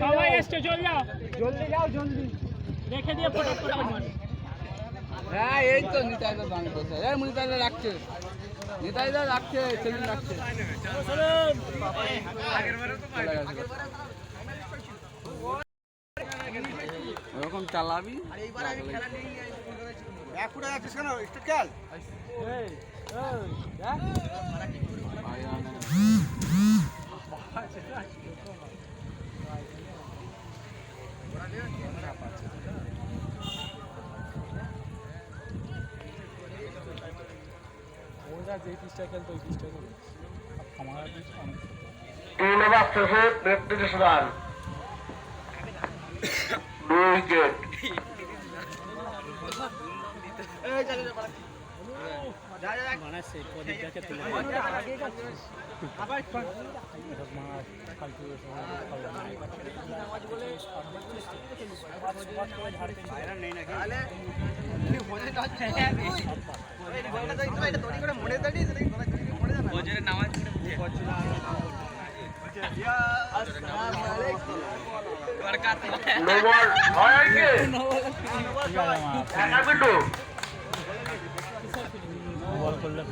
সবাই এসছে চল যাও। জলদি যাও জলদি। রেখে দিয়ে ফটো ফটো হ্যাঁ এই তো নিতাইদা দান করছে এই নিতাইদা রাখছে নিতাইদা রাখছে সেদিন রাখছে চলে গেছে। ওরকম চালাবি ওরা যে পিসটা খেলতো ওই পিসটা খেলতো আমার অনেক শেষে তেত্রিশ রান দুই উইকেট মানে ফালতু নো বল ছয় উইকেট একা বিটু বল করলে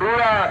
দু রান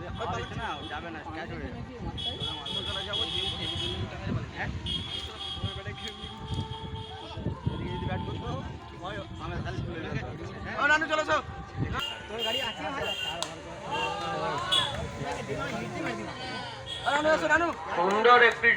দু রান সুন্দর একটি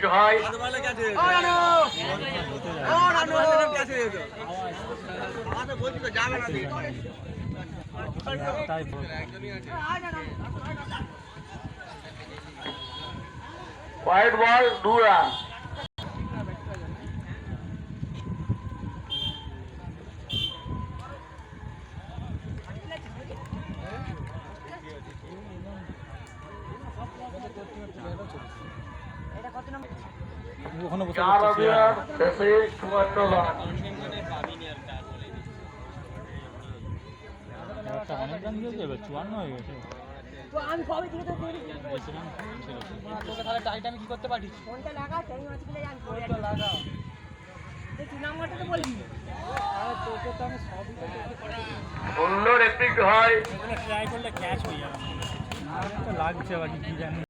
হোয়াইট বল দু রান ওখানে বসে চার করতেছি, ওভার শেষে চুয়ান্ন রান একটা অনেক রান দিয়েছে এবার চুয়ান্ন হয়ে গেছে। তো আমি কবে থেকে তো তৈরি বেশি তোকে তাহলে টাইটা আমি কি করতে পারি? ফোনটা লাগা তাই মাছগুলো আমি করে লাগা তুই নাম্বারটা তো বলবি তোকে তো আমি সবই তো সুন্দর একটি ঝয় ট্রাই করলে ক্যাচ হয়ে যাবে। লাগছে বাকি কি জানি।